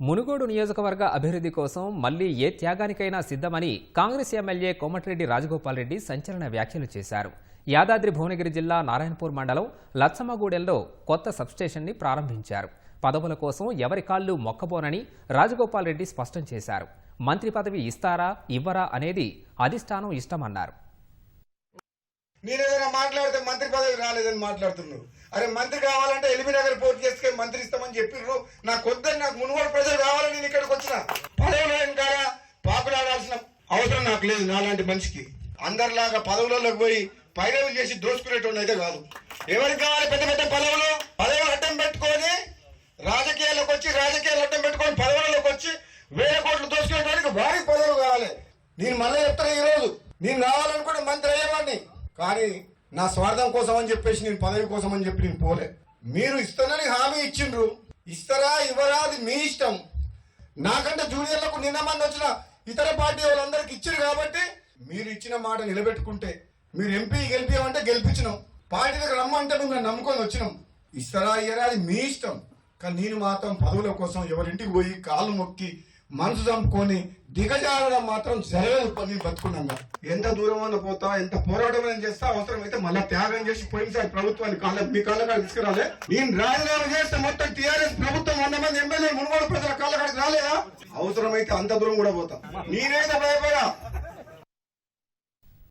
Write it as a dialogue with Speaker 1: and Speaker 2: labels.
Speaker 1: మునుగోడు నియోజకవర్గ అభివృద్ధి కోసం మళ్ళీ ఏ త్యాగానికైనా సిద్ధమని కాంగ్రెస్ ఎమ్మెల్యే కోమటిరెడ్డి రాజగోపాల్ రెడ్డి సంచలన వ్యాఖ్యలు చేశారు. యాదాద్రి భువనగిరి జిల్లా నారాయణపూర్ మండలం లచ్చమ్మగూడెంలో కొత్త సబ్స్టేషన్ని ప్రారంభించారు. పదవుల కోసం ఎవరి కాళ్ళు మొక్కబోనని రాజగోపాల్ రెడ్డి స్పష్టం చేశారు. మంత్రి పదవి ఇస్తారా ఇవ్వరా అనేది అధిష్టానం ఇష్టమన్నారు.
Speaker 2: ఏదైనా మాట్లాడితే మంత్రి పదవి రాలేదని మాట్లాడుతున్నారు. అరే మంత్రి కావాలంటే ఎల్బీ నగర్ పోటీ చేస్తే మంత్రి చెప్పిండ్రు చెప్పిర్రు. నాకు వద్దని నాకు మునుగోడు ప్రజలు కావాలని నేను ఇక్కడికి వచ్చిన. పదవులు ఇంకా పాపులాడాల్సిన అవసరం నాకు లేదు నాలాంటి మనిషికి. అందరిలాగా పదవులలోకి పోయి పైరవులు చేసి దోచుకునేటువంటి అయితే కాదు. ఎవరికి కావాలి పెద్ద పెద్ద పదవులు? పదవులు అడ్డం పెట్టుకొని రాజకీయాల్లోకి వచ్చి రాజకీయాలు అడ్డం పెట్టుకొని పదవులలోకి వచ్చి వేల కోట్లు దోచుకునేటానికి వారికి పదవులు కావాలి. నేను మళ్ళీ చెప్తాను ఈ రోజు నేను కావాలనుకుంటే మంత్రి అయ్యేవాడిని. కానీ నా స్వార్థం కోసం అని చెప్పేసి నేను పదవి కోసం అని చెప్పి నేను పోలే. మీరు ఇస్తానని హామీ ఇచ్చిండ్రు. ఇస్తారా ఇవ్వరా అది మీ ఇష్టం. నాకంటే జూనియర్లకు నిన్న మంది వచ్చిన ఇతర పార్టీ వాళ్ళందరికి ఇచ్చారు కాబట్టి మీరు ఇచ్చిన మాట నిలబెట్టుకుంటే మీరు ఎంపీ గెలిపామంటే గెలిపించినాం. పార్టీలకు రమ్మంటే మేము నమ్ముకొని వచ్చినాం. ఇస్తారా ఇయ్యరా అది మీ ఇష్టం. కానీ నేను మాత్రం పదవుల కోసం ఎవరింటికి పోయి కాళ్ళు మొక్కి మనసు చంపుకొని దిగజారడం మాత్రం జరగదు పని బతుకున్నాగా ఎంత దూరం అన్న పోతా ఎంత పోరాటం అని చేస్తా అవసరమైతే మళ్ళీ త్యాగం చేసి పోయినసారి ప్రభుత్వాన్ని కాళ్ళ మీ కాళ్ళకాడ తీసుకురాలే. నేను రాజీనామా చేస్తే మొత్తం టీఆర్ఎస్ ప్రభుత్వం వంద మంది ఎమ్మెల్యే మునుగోడు ప్రజల కాళ్ళ రాలేదా? అవసరమైతే అంత దూరం కూడా పోతా. నేనైతే భయపడా